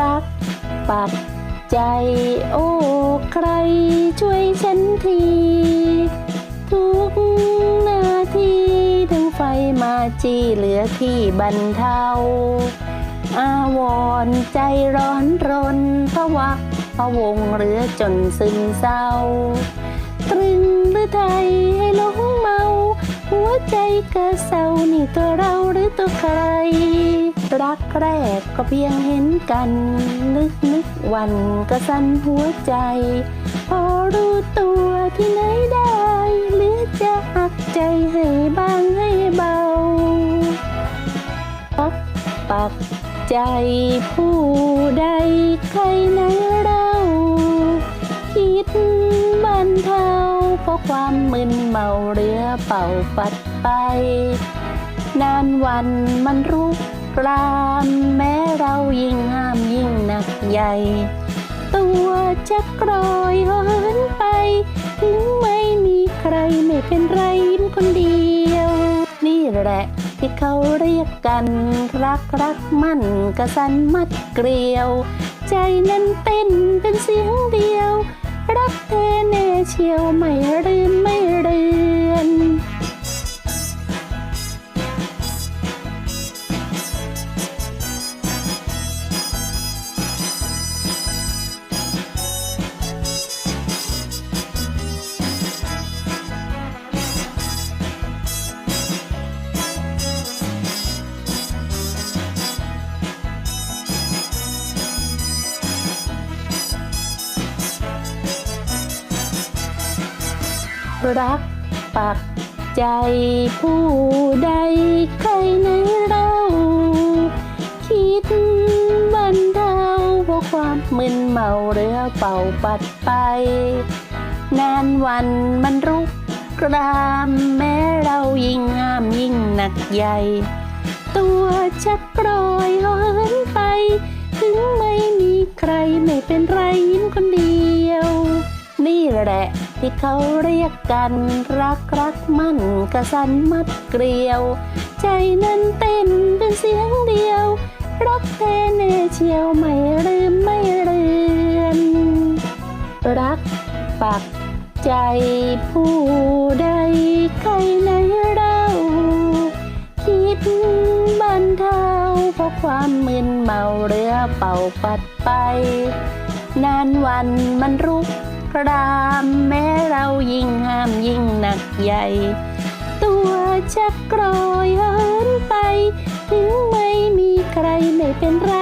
รัก ปักใจ โอ้ ใครช่วยฉันที ทุกนาทีถึงไฟมาจี้เหลือที่บรรเทา อาวรใจร้อนรนพะวักพะวงเหลือจนซึมเศร้า ตรึงหรือไทยให้หลงเมา หัวใจกระเซานี่ตัวเราหรือตัวใค รักแรกก็เพียงเห็นกัน นึกนึกวันก็สั่นหัวใจ พอรู้ตัวที่ไหนได้ หรือจะหักใจให้บ้างให้เบาปักปักใจผู้ใดใครไหนเราคิดบรรเทาเพราะความมึนเมาเรือเป่าปัดไป นานวันมันรุ กรามแม้เรายิ่งห้ามยิ่งหนักใหญ่ ตัวจะกรอยเหินไป ถึงไม่มีใครไม่เป็นไรยิ้มคนเดียว นี่แหละที่เขาเรียกกัน รักรักมั่นกระสันมัดเกลียว ใจนั้นเต้นเป็นเสียงเดียว รักแท้แน่เชียวไม่ลืม รักปักใจผู้ใดใครในเราคิดบรรเทาเพราะความมึนเมาเรือเป่าปัดไป นานวันมันรุกรามแม้เรายิ่งห้ามยิ่งหนักใหญ่ตัวชักกรอยเหินไป ถึงไม่มีใครไม่เป็นไรยิ้มคนเดียว นี่แหละ ที่เขาเรียกกัน รักรักมั่นกระสันมัดเกลียว ใจนั้นเต้นเป็นเสียงเดียว รักแท้แน่เชียวไม่ลืมไม่เลือน รักปักใจผู้ใดใครในเราคิดบรรเทาเพราะความมึนเมาเรือเป่าปัดไป นานวันมันรุกรามแม้เรา ยิ่งห้ามยิ่งหนักใหญ่ ตัวชักกรอยเหินไป ถึงไม่มีใครไม่เป็นไร